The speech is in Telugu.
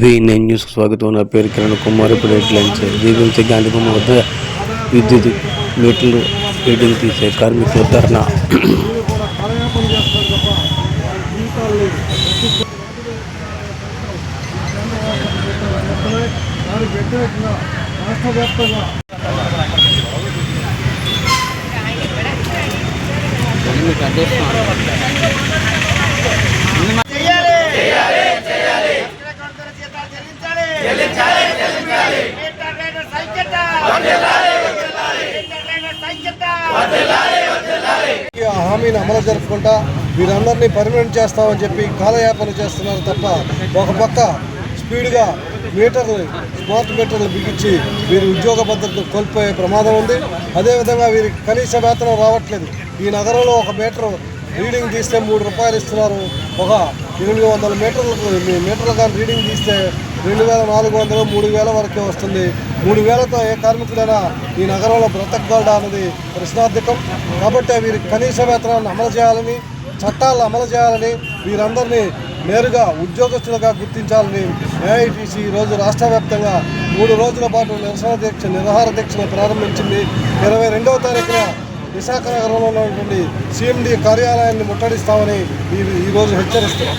వి నైన్ న్యూస్ స్వాగతం. నా పేరు కిరణ్ కుమార్. ఇప్పుడు హెడ్లైన్స్ జీవించే గాంధీ బొమ్మ వద్ద విద్యుత్ మీటర్లు రీడింగ్ తీసే కార్మికుల ధర్నా. వ్యతిరేకంగా రాష్ట్ర వ్యాప్తంగా హామీని అమలు జరుపుకుంటా వీరందరినీ పర్మనెంట్ చేస్తామని చెప్పి కాలయాపన చేస్తున్నారు తప్ప ఒక పక్క స్పీడ్గా మీటర్లు స్మార్ట్ మీటర్లు బిగించి వీరి ఉద్యోగ భద్రత కోల్పోయే ప్రమాదం ఉంది. అదేవిధంగా వీరికి కనీస వేతనం రావట్లేదు. ఈ నగరంలో ఒక మీటర్ రీడింగ్ తీస్తే మూడు రూపాయలు ఇస్తున్నారు. ఒక ఎనిమిది వందల మీటర్లకు మీటర్లు కానీ రీడింగ్ తీస్తే రెండు వేల నాలుగు వందలు మూడు వేల వరకే వస్తుంది. మూడు వేలతో ఏ కార్మికుడైనా ఈ నగరంలో బ్రతకగలడా అన్నది ప్రశ్నార్థకం. కాబట్టి వీరికి కనీస వేతనాన్ని అమలు చేయాలని చట్టాలు అమలు చేయాలని వీరందరినీ నేరుగా ఉద్యోగస్తులుగా గుర్తించాలని ఏఐటీసీ ఈరోజు రాష్ట్ర వ్యాప్తంగా మూడు రోజుల పాటు నిరసన దీక్ష నిరాహార దీక్షను ప్రారంభించింది. ఇరవై రెండవ తారీఖున విశాఖ నగరంలో ఉన్నటువంటి సిఎండి కార్యాలయాన్ని ముట్టడిస్తామని ఈ ఈరోజు హెచ్చరిస్తున్నాం.